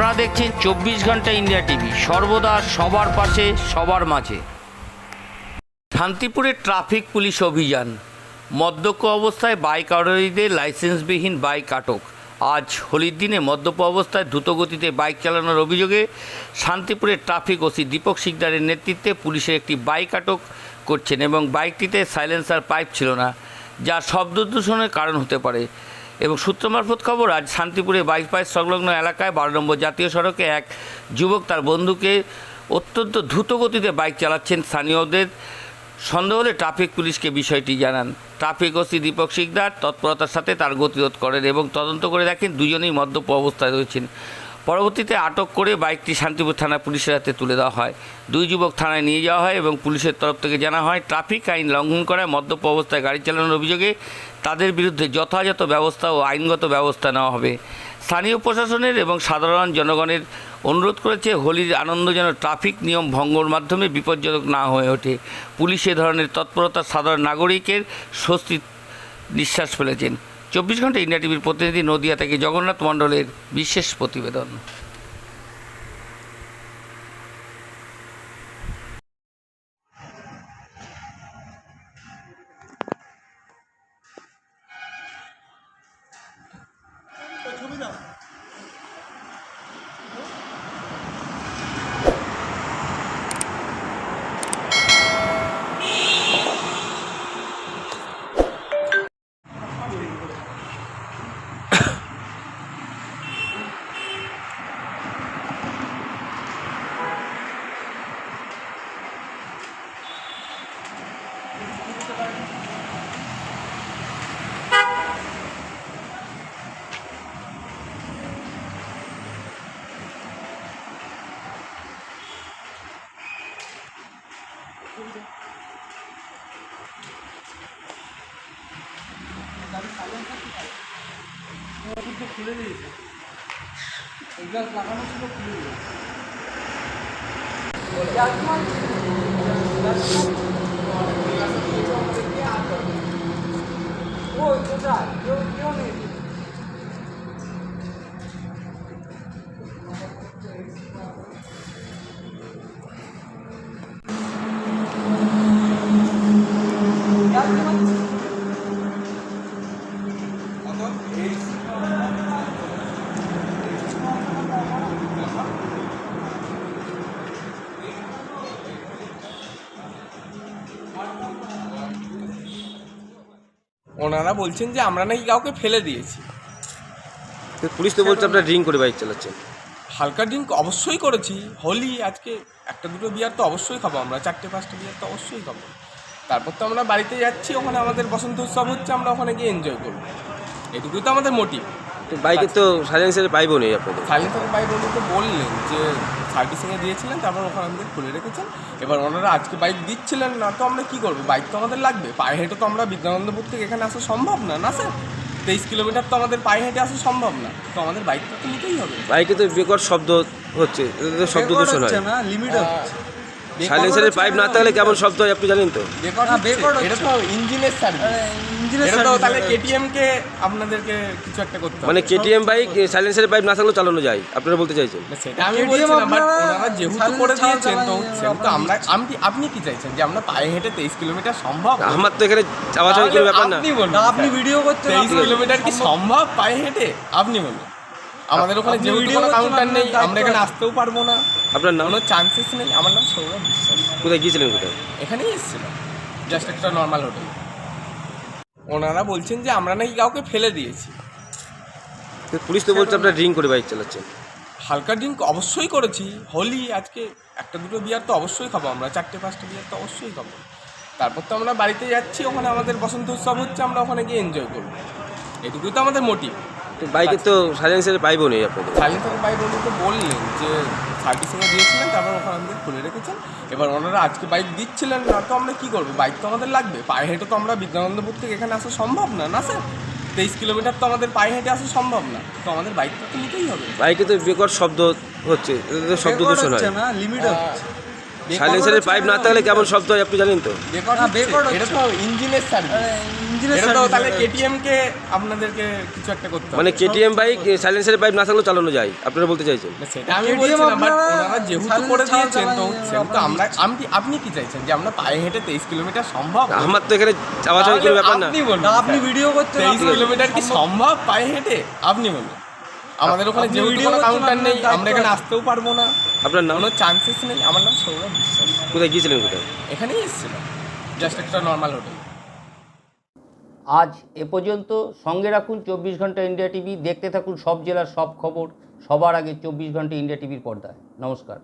আপনারা দেখছেন চব্বিশ ঘণ্টা ইন্ডিয়া টিভি। সর্বদা সবার পাশে, সবার মাঝে। শান্তিপুরে ট্রাফিক পুলিশ অভিযান। মদ্যপ অবস্থায় বাইক আরোহীদের লাইসেন্সবিহীন বাইক আটক। আজ হোলির দিনে মদ্যপ অবস্থায় দ্রুতগতিতে বাইক চালানোর অভিযোগে শান্তিপুরের ট্রাফিক ওসি দীপক সিকদারের নেতৃত্বে পুলিশের একটি বাইক আটক করছেন এবং বাইকটিতে সাইলেন্সার পাইপ ছিল না, যা শব্দ দূষণের কারণ হতে পারে। এবং সূত্র মারফত খবর, আজ শান্তিপুরে বাইপাস সংলগ্ন এলাকায় বারো নম্বর জাতীয় সড়কে এক যুবক তার বন্ধুকে অত্যন্ত দ্রুত গতিতে বাইক চালাচ্ছেন। স্থানীয়দের সন্দেহ হলে ট্রাফিক পুলিশকে বিষয়টি জানান। ট্রাফিক ওসি দীপক শিকদার তৎপরতার সাথে তার গতিরোধ করেন এবং তদন্ত করে দেখেন দুজনেই মদ্যপ অবস্থায় রয়েছেন। পরবর্তীতে আটক করে বাইকটি শান্তিপুর থানা পুলিশের হাতে তুলে দেওয়া হয়। দুই যুবক থানায় নিয়ে যাওয়া হয় এবং পুলিশের তরফ থেকে জানা হয়, ট্রাফিক আইন লঙ্ঘন করায় মদ্যপ অবস্থায় গাড়ি চালানোর অভিযোগে তাদের বিরুদ্ধে যথাযথ ব্যবস্থা ও আইনগত ব্যবস্থা নেওয়া হবে। স্থানীয় প্রশাসনের এবং সাধারণ জনগণের অনুরোধ করেছে হোলির আনন্দ যেন ট্রাফিক নিয়ম ভঙ্গর মাধ্যমে বিপজ্জনক না হয়ে ওঠে। পুলিশ এ ধরনের তৎপরতা সাধারণ নাগরিকের স্বস্তি নিঃশ্বাস ফেলেছেন। চব্বিশ ঘণ্টা ইন্ডিয়া টিভির প্রতিনিধি নদিয়া থেকে জগন্নাথ মণ্ডলের বিশেষ প্রতিবেদন। খুলে দিয়েছে এগুলো লাগানো ছিল খুলে দিয়েছে ওই ওনারা বলছেন যে আমরা নাকি কাউকে ফেলে দিয়েছি। তো পুলিশ তো বলছে আপনারা ড্রিঙ্ক করে বাইক চালাচ্ছেন। হালকা ড্রিঙ্ক অবশ্যই করেছি। হোলি আজকে একটা দুটো বিয়ার তো অবশ্যই খাব আমরা। চারটে পাঁচটা বিয়ার তো অবশ্যই খাব। তারপর তো আমরা বাড়িতে যাচ্ছি ওখানে আমাদের বসন্ত উৎসব হচ্ছে আমরা ওখানে গিয়ে এনজয় করব। এটুকুই তো আমাদের মোটিভ বাইকে তো সাইলেন্সের পাইবও নেই আপনাদের। সাইলেন্সার উনি তো বললেন যে সার্ভিসিংয়ে দিয়েছিলেন তারপর ওখানে আমাদের খুলে রেখেছেন। এবার ওনারা আজকে বাইক দিচ্ছিলেন না তো আমরা কী করব? বাইক তো আমাদের লাগবে। পায়ে হেঁটে তো আমরা বিদ্যানন্দপুর থেকে এখানে আসা সম্ভব না না স্যার তেইশ কিলোমিটার তো আমাদের পায়ে হেঁটে আসা সম্ভব না তো আমাদের বাইকটা তো নিতেই হবে। বাইকে তো বেকর শব্দ হচ্ছে শব্দ দূষণ হচ্ছে না লিমিট হচ্ছে। সাইলেন্সারের পাইপ না থাকলে কেমন শব্দ হয় আপনি জানেন তো? এটা তো ইঞ্জিনের সার্ভিস ইঞ্জিনের এটা তো তাহলে কেটিএম কে আপনাদেরকে কিছু একটা করতে হবে। মানে কেটিএম বাইক সাইলেন্সারের পাইপ না থাকলেও চালানো যায়। আপনারা বলতে চাইছেন? সেটা আমি KTM বাট ওনারা যেহেতু করে দিয়েছেন তো সেহেতু আমরা আপনি আপনি কি চাইছেন যে আমরা পায়ে হেঁটে তেইশ কিলোমিটার সম্ভব আমার তো এখানে চাওয়াচাওয়ি কোনো ব্যাপার না। আপনি ভিডিও করতে তেইশ কিলোমিটার কি সম্ভব পায়ে হেঁটে? আপনি বলুন। আমাদের ওখানে কোনো করতে কাউন্টার নেই আমরা এখানে আসতেও পারব না। আপনার নাম? কোনো চান্সেস নেই। আমার নাম সৌরভ বিশ্বাস। কোথায় গিয়েছিলেন কোথায়? এখানেই এসেছিলাম জাস্ট একটা নর্মাল হোটেল ওনারা বলছেন যে আমরা নাকি কাউকে ফেলে দিয়েছি। তো পুলিশ তো বলছে আপনারা ড্রিঙ্ক করে বাইক চালাচ্ছেন। হালকা ড্রিঙ্ক অবশ্যই করেছি। হোলি আজকে একটা দুটো বিয়ার তো অবশ্যই খাব আমরা। চারটে পাঁচটা বিয়ার তো অবশ্যই খাব। তারপর তো আমরা বাড়িতে যাচ্ছি। ওখানে আমাদের বসন্ত উৎসব হচ্ছে আমরা ওখানে গিয়ে এনজয় করব। এটুকুই তো আমাদের মোটিভ তো বাইকে তো সাইলেন্সের পাইবও নেই আপনাদের। সাইলেন্সার উনি তো বললেন যে সার্ভিসিংয়ে দিয়েছিলেন তারপর ওখানে আমাদের খুলে রেখেছেন। এবার ওনারা আজকে বাইক দিচ্ছিলেন না তো আমরা কী করব? বাইক তো আমাদের লাগবে। পায়ে হেঁটে তো আমরা বিদ্যানন্দপুর থেকে এখানে আসা সম্ভব না না স্যার তেইশ কিলোমিটার তো আমাদের পায়ে হেঁটে আসা সম্ভব না। তো আমাদের বাইকটা তো নিতেই হবে। বাইকে তো বেকর শব্দ হচ্ছে শব্দ দূষণ হয়। হচ্ছে না লিমিট হচ্ছে। সাইলেন্সারের পাইপ না থাকলে কেমন শব্দ হয় আপনি জানেন তো? হ্যাঁ, এটা তো ইঞ্জিনের সার্ভিস ইঞ্জিনের এটা তো service তাহলে কেটিএম কে আপনাদেরকে কিছু একটা করতে মানে কেটিএম বাইক সাইলেন্সারের পাইপ না থাকলেও চালানো যায়। আপনারা বলতে চাইছেন? সেটা আমি বলছিলাম বাট ওনারা যেহেতু করে দিয়েছেন তো সেহেতু আমরা আপনি আপনি কি চাইছেন যে আমরা পায়ে হেঁটে তেইশ কিলোমিটার সম্ভব? আমার তো এখানে চাওয়া চাওয়ি কোনো ব্যাপার না। আপনি বলুন। না, আপনি ভিডিও করতে তেইশ কিলোমিটার কি সম্ভব পায়ে হেঁটে? আপনি বলুন। আমাদের ওখানে কোনো করতে কাউন্টার নেই আমরা এখানে আসতেও পারব না। আপনার নাম? কোনো চান্সেস নেই। আমার নাম সৌরভ বিশ্বাস। কোথায় গিয়েছিলেন কোথায়? এখানেই এসেছিলাম জাস্ট একটা নর্মাল হোটেল আজ এ পর্যন্ত সঙ্গে রাখুন চব্বিশ ঘণ্টা ইন্ডিয়া টিভি দেখতে থাকুন সব জেলার সব খবর। সবার আগে চব্বিশ ঘণ্টা ইন্ডিয়া টিভির পর্দায়। নমস্কার।